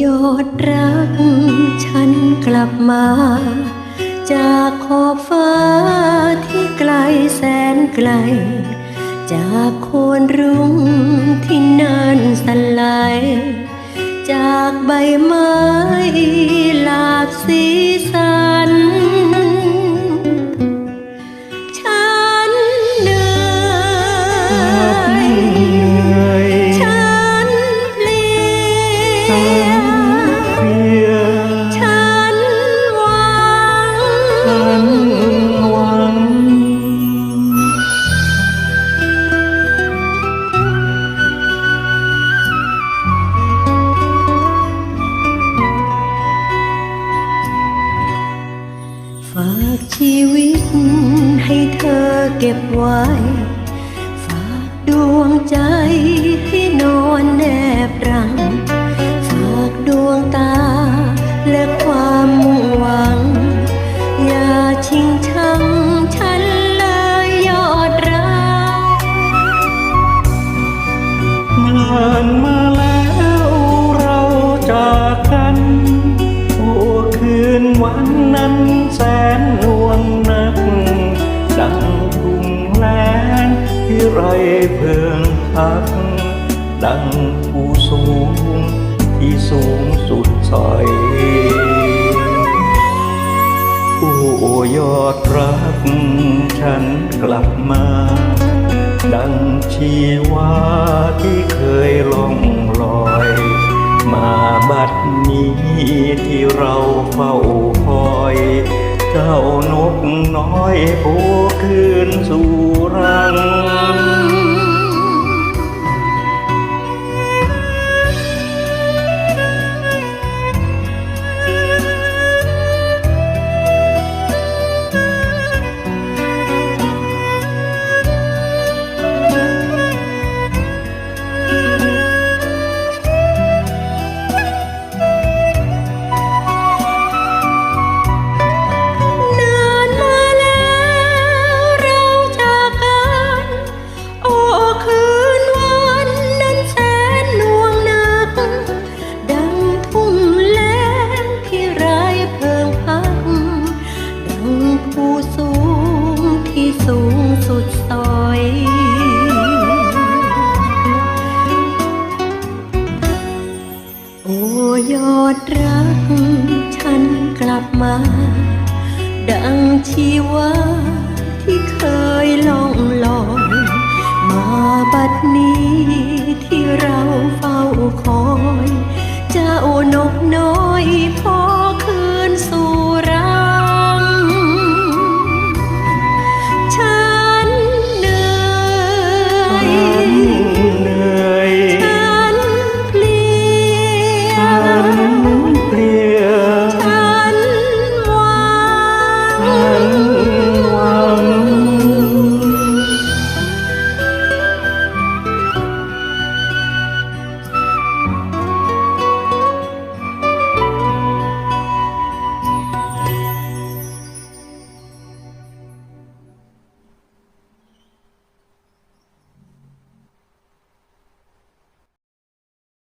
ยอดรัก ฉันกลับมา จากขอบฟ้าที่ไกลแสนไกล จากโคนรุ้งที่นานสลายจากใบไม้หลากสีสัน ชีวิตให้เธอเก็บไว้ ฝากดวงใจใไรเพิ่งพัก ดังผู้สูงที่สูงสุดสอยโอ้ยอดรักฉันกลับมา ดังชีวาที่เคยล่องลอย มาบัดนี้ที่เราเฝ้า เจ้านกน้อยผู้คืนสู่รัง ดรักฉันกลับมา ดังชีวาที่เคยลอง